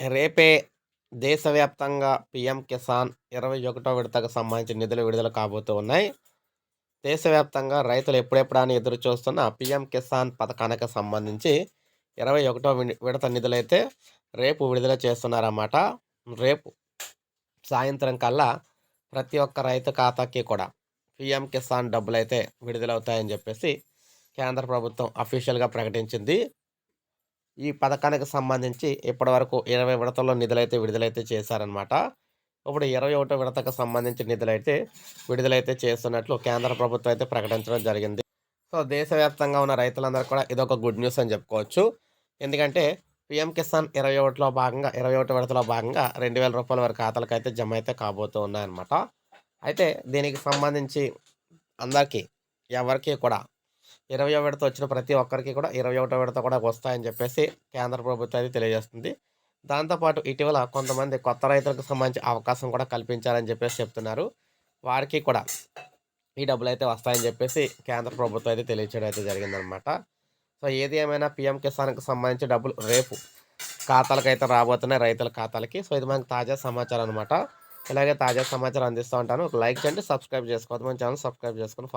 రేపే దేశవ్యాప్తంగా పీఎం కిసాన్ ఇరవై ఒకటో విడతకు సంబంధించిన నిధులు విడుదల కాబోతూ ఉన్నాయి. దేశవ్యాప్తంగా రైతులు ఎప్పుడెప్పుడు అని ఎదురు చూస్తున్న పీఎం కిసాన్ పథకానికి సంబంధించి ఇరవై ఒకటో విడత నిధులైతే రేపు విడుదల చేస్తున్నారన్నమాట. రేపు సాయంత్రం కల్లా ప్రతి ఒక్క రైతు ఖాతాకి కూడా పీఎం కిసాన్ డబ్బులు అయితే విడుదలవుతాయని చెప్పేసి కేంద్ర ప్రభుత్వం అఫీషియల్గా ప్రకటించింది. ఈ పథకానికి సంబంధించి ఇప్పటివరకు ఇరవై విడతల్లో నిధులైతే విడుదలైతే చేశారనమాట ఇప్పుడు ఇరవై ఒకటో విడతకు సంబంధించి నిధులైతే విడుదలైతే చేస్తున్నట్లు కేంద్ర ప్రభుత్వం అయితే ప్రకటించడం జరిగింది. సో దేశవ్యాప్తంగా ఉన్న రైతులందరూ కూడా ఇదొక గుడ్ న్యూస్ అని చెప్పుకోవచ్చు. ఎందుకంటే పిఎం కిసాన్ ఇరవై ఒకటిలో భాగంగా ఇరవై ఒకటి విడతలో భాగంగా రెండు వేల రూపాయల వరకు ఖాతాలకు అయితే జమ అయితే కాబోతూ ఉన్నాయన్నమాట. అయితే దీనికి సంబంధించి అందరికీ ఎవరికీ కూడా ఇరవై విడత వచ్చిన ప్రతి ఒక్కరికి కూడా ఇరవై ఒకటో విడత కూడా వస్తాయని చెప్పేసి కేంద్ర ప్రభుత్వం అయితే తెలియజేస్తుంది దాంతోపాటు ఇటీవల కొంతమంది కొత్త రైతులకు సంబంధించి అవకాశం కూడా కల్పించారని చెప్పేసి చెప్తున్నారు. వారికి కూడా ఈ డబ్బులు అయితే వస్తాయని చెప్పేసి కేంద్ర ప్రభుత్వం అయితే తెలియచేయడం అయితే జరిగిందనమాట సో ఏది ఏమైనా పిఎం కిసాన్కి సంబంధించి డబ్బులు రేపు ఖాతాలకు అయితే రాబోతున్నాయి రైతుల ఖాతాలకి. సో ఇది మనకి తాజా సమాచారం అనమాట ఇలాగే తాజా సమాచారం అందిస్తూ ఉంటాను. ఒక లైక్ చేయండి సబ్స్క్రైబ్ చేసుకోవద్దు. మన ఛానల్ సబ్స్క్రైబ్ చేసుకుని